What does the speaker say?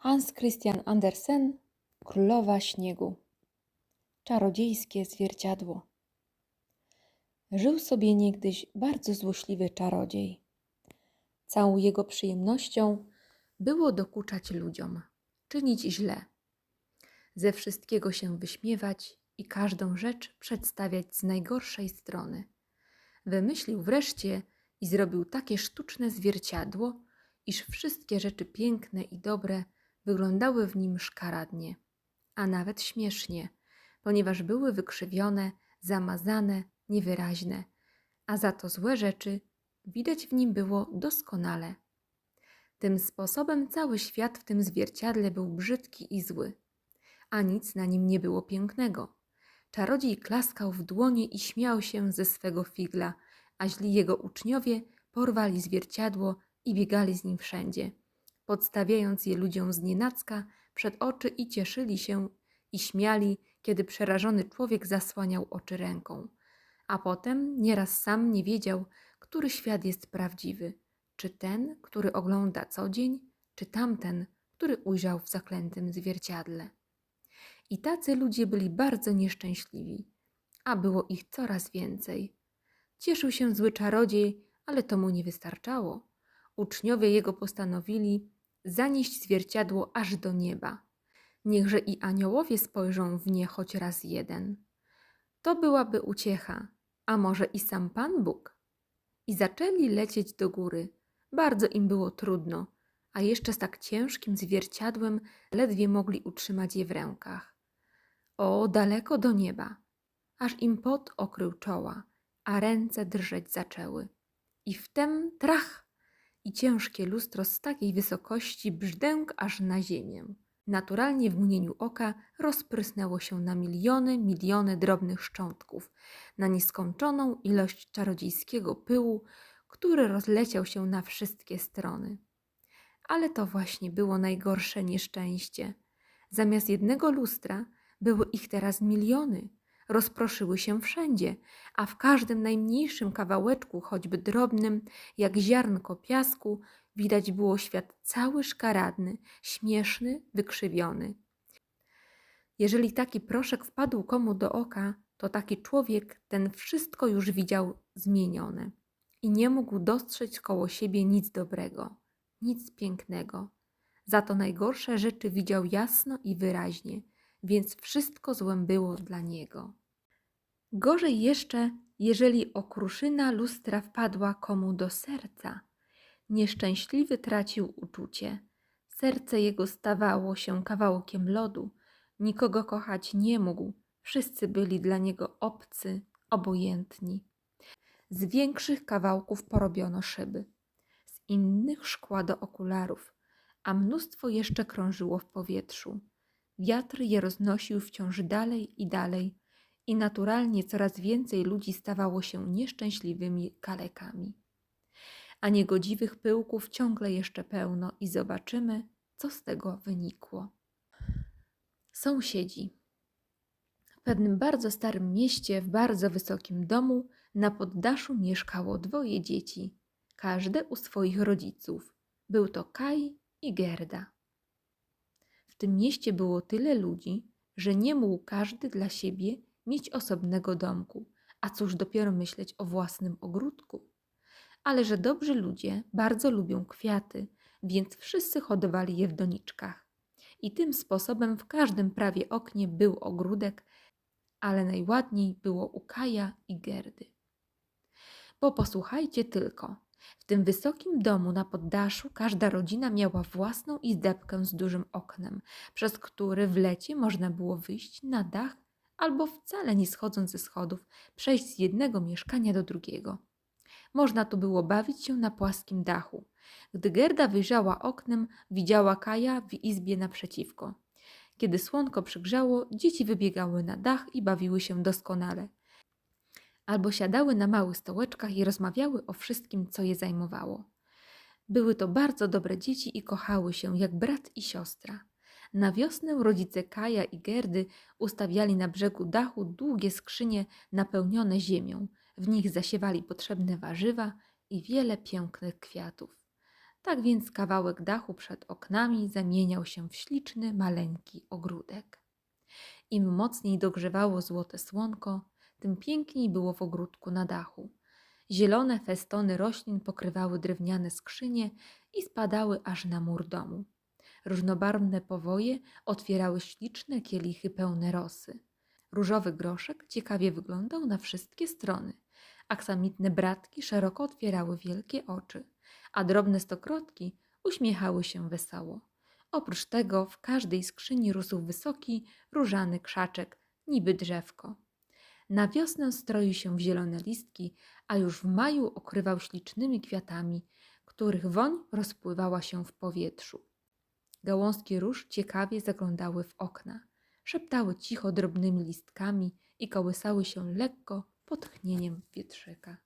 Hans Christian Andersen Królowa Śniegu Czarodziejskie zwierciadło Żył sobie niegdyś bardzo złośliwy czarodziej. Całą jego przyjemnością było dokuczać ludziom, czynić źle, ze wszystkiego się wyśmiewać i każdą rzecz przedstawiać z najgorszej strony. Wymyślił wreszcie i zrobił takie sztuczne zwierciadło, iż wszystkie rzeczy piękne i dobre wyglądały w nim szkaradnie, a nawet śmiesznie, ponieważ były wykrzywione, zamazane, niewyraźne, a za to złe rzeczy widać w nim było doskonale. Tym sposobem cały świat w tym zwierciadle był brzydki i zły, a nic na nim nie było pięknego. Czarodziej klaskał w dłonie i śmiał się ze swego figla, a źli jego uczniowie porwali zwierciadło i biegali z nim wszędzie podstawiając je ludziom z nienacka przed oczy i cieszyli się i śmiali, kiedy przerażony człowiek zasłaniał oczy ręką. A potem nieraz sam nie wiedział, który świat jest prawdziwy, czy ten, który ogląda co dzień, czy tamten, który ujrzał w zaklętym zwierciadle. I tacy ludzie byli bardzo nieszczęśliwi, a było ich coraz więcej. Cieszył się zły czarodziej, ale to mu nie wystarczało. Uczniowie jego postanowili, zanieść zwierciadło aż do nieba. Niechże i aniołowie spojrzą w nie choć raz jeden. To byłaby uciecha, a może i sam Pan Bóg. I zaczęli lecieć do góry. Bardzo im było trudno, a jeszcze z tak ciężkim zwierciadłem ledwie mogli utrzymać je w rękach. O, daleko do nieba, aż im pot okrył czoła, a ręce drżeć zaczęły. I wtem trach! I ciężkie lustro z takiej wysokości brzdęk aż na ziemię. Naturalnie w mgnieniu oka rozprysnęło się na miliony, miliony drobnych szczątków, na nieskończoną ilość czarodziejskiego pyłu, który rozleciał się na wszystkie strony. Ale to właśnie było najgorsze nieszczęście. Zamiast jednego lustra były ich teraz miliony, rozproszyły się wszędzie, a w każdym najmniejszym kawałeczku, choćby drobnym, jak ziarnko piasku, widać było świat cały szkaradny, śmieszny, wykrzywiony. Jeżeli taki proszek wpadł komu do oka, to taki człowiek ten wszystko już widział zmienione i nie mógł dostrzec koło siebie nic dobrego, nic pięknego. Za to najgorsze rzeczy widział jasno i wyraźnie, więc wszystko złem było dla niego. Gorzej jeszcze, jeżeli okruszyna lustra wpadła komu do serca. Nieszczęśliwy tracił uczucie. Serce jego stawało się kawałkiem lodu. Nikogo kochać nie mógł. Wszyscy byli dla niego obcy, obojętni. Z większych kawałków porobiono szyby, z innych szkła do okularów, a mnóstwo jeszcze krążyło w powietrzu. Wiatr je roznosił wciąż dalej i dalej, i naturalnie coraz więcej ludzi stawało się nieszczęśliwymi kalekami. A niegodziwych pyłków ciągle jeszcze pełno i zobaczymy, co z tego wynikło. Sąsiedzi. W pewnym bardzo starym mieście, w bardzo wysokim domu, na poddaszu mieszkało dwoje dzieci, każde u swoich rodziców. Był to Kaj i Gerda. Tym mieście było tyle ludzi, że nie mógł każdy dla siebie mieć osobnego domku, a cóż dopiero myśleć o własnym ogródku. Ale że dobrzy ludzie bardzo lubią kwiaty, więc wszyscy hodowali je w doniczkach. I tym sposobem w każdym prawie oknie był ogródek, ale najładniej było u Kaja i Gerdy. Bo posłuchajcie tylko, w tym wysokim domu na poddaszu każda rodzina miała własną izdebkę z dużym oknem, przez który w lecie można było wyjść na dach albo wcale nie schodząc ze schodów, przejść z jednego mieszkania do drugiego. Można tu było bawić się na płaskim dachu. Gdy Gerda wyjrzała oknem, widziała Kaja w izbie naprzeciwko. Kiedy słonko przygrzało, dzieci wybiegały na dach i bawiły się doskonale. Albo siadały na małych stołeczkach i rozmawiały o wszystkim, co je zajmowało. Były to bardzo dobre dzieci i kochały się jak brat i siostra. Na wiosnę rodzice Kaja i Gerdy ustawiali na brzegu dachu długie skrzynie napełnione ziemią. W nich zasiewali potrzebne warzywa i wiele pięknych kwiatów. Tak więc kawałek dachu przed oknami zamieniał się w śliczny, maleńki ogródek. Im mocniej dogrzewało złote słonko, tym piękniej było w ogródku na dachu. Zielone festony roślin pokrywały drewniane skrzynie i spadały aż na mur domu. Różnobarwne powoje otwierały śliczne kielichy pełne rosy. Różowy groszek ciekawie wyglądał na wszystkie strony. Aksamitne bratki szeroko otwierały wielkie oczy, a drobne stokrotki uśmiechały się wesoło. Oprócz tego w każdej skrzyni rósł wysoki, różany krzaczek, niby drzewko. Na wiosnę stroił się w zielone listki, a już w maju okrywał ślicznymi kwiatami, których woń rozpływała się w powietrzu. Gałązki róż ciekawie zaglądały w okna, szeptały cicho drobnymi listkami i kołysały się lekko pod tchnieniem wietrzyka.